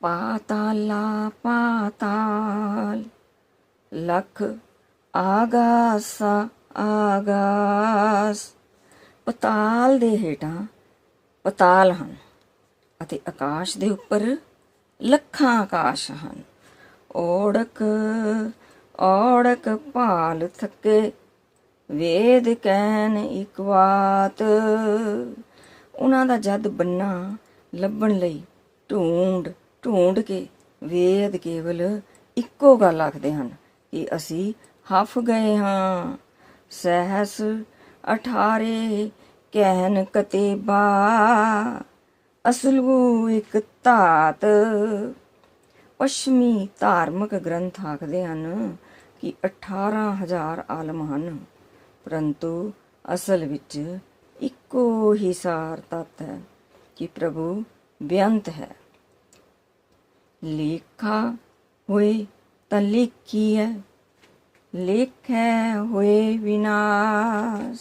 ਪਾਤਾਲਾ, ਪਾਤਾਲ। ਲਖ ਆਗਾਸਾ, ਆਗਾਸ। ਪਤਾਲ ਦੇ ਹੇਠਾਂ ਪਤਾਲ ਹਨ ਅਤੇ ਆਕਾਸ਼ ਦੇ ਉੱਪਰ ਲੱਖਾਂ ਆਕਾਸ਼ ਹਨ। ਓੜਕ ਔੜਕ ਭਾਲ ਥੱਕੇ, ਵੇਦ ਕਹਿਣ ਇੱਕ ਬਾਤ। ਉਹਨਾਂ ਦਾ ਜਦ ਬੰਨਾ ਲੱਭਣ ਲਈ ਢੂੰਡ ਢੂੰਡ ਕੇ ਵੇਦ ਕੇਵਲ ਇੱਕੋ ਗੱਲ ਆਖਦੇ ਹਨ ਕਿ ਅਸੀਂ ਹਫ ਗਏ ਹਾਂ। ਸਹਸ ਅਠਾਰੇ ਕਹਿਨ ਕਤੇਬਾ, ਅਸਲੂ ਇੱਕ ਧਾਤ। ਪੱਛਮੀ ਧਾਰਮਿਕ ਗ੍ਰੰਥ ਆਖਦੇ ਹਨ ਕਿ 18000 ਆਲਮ ਹਨ, ਪਰੰਤੂ ਅਸਲ ਵਿੱਚ ਇੱਕੋ ਹੀ ਸਾਰ ਤੱਤ ਹੈ ਕਿ ਪ੍ਰਭੂ ਬੇਅੰਤ ਹੈ। ਲੇਖਾ ਹੋਏ ਤਾਂ ਲਿਖੀ ਹੈ। ਲੇਖੈ ਹੋਏ ਵਿਨਾਸ਼।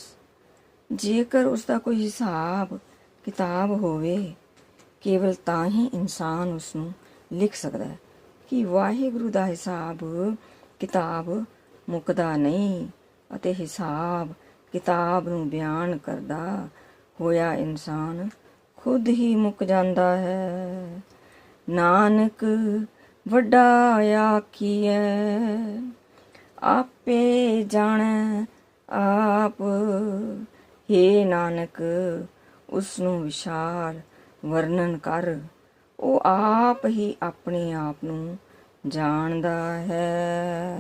ਜੇਕਰ ਉਸ ਦਾ ਕੋਈ ਹਿਸਾਬ ਕਿਤਾਬ ਹੋਵੇ, ਕੇਵਲ ਤਾਂ ਹੀ ਇਨਸਾਨ ਉਸ ਨੂੰ ਲਿਖ ਸਕਦਾ ਹੈ ਕਿ ਵਾਹਿਗੁਰੂ ਦਾ ਹਿਸਾਬ ਕਿਤਾਬ ਮੁੱਕਦਾ ਨਹੀਂ ਅਤੇ ਹਿਸਾਬ ਕਿਤਾਬ ਨੂੰ ਬਿਆਨ ਕਰਦਾ ਹੋਇਆ ਇਨਸਾਨ ਖੁਦ ਹੀ ਮੁੱਕ ਜਾਂਦਾ ਹੈ। ਨਾਨਕ ਵੱਡਾ ਆਖੀਐ ਆਪੇ ਜਾਣੈ ਆਪ। ਹੇ ਨਾਨਕ ਉਸ ਨੂੰ ਵਿਸ਼ਾਲ ਵਰਣਨ ਕਰ। ਉਹ ਆਪ ਹੀ ਆਪਣੇ ਆਪ ਨੂੰ ਜਾਣਦਾ ਹੈ।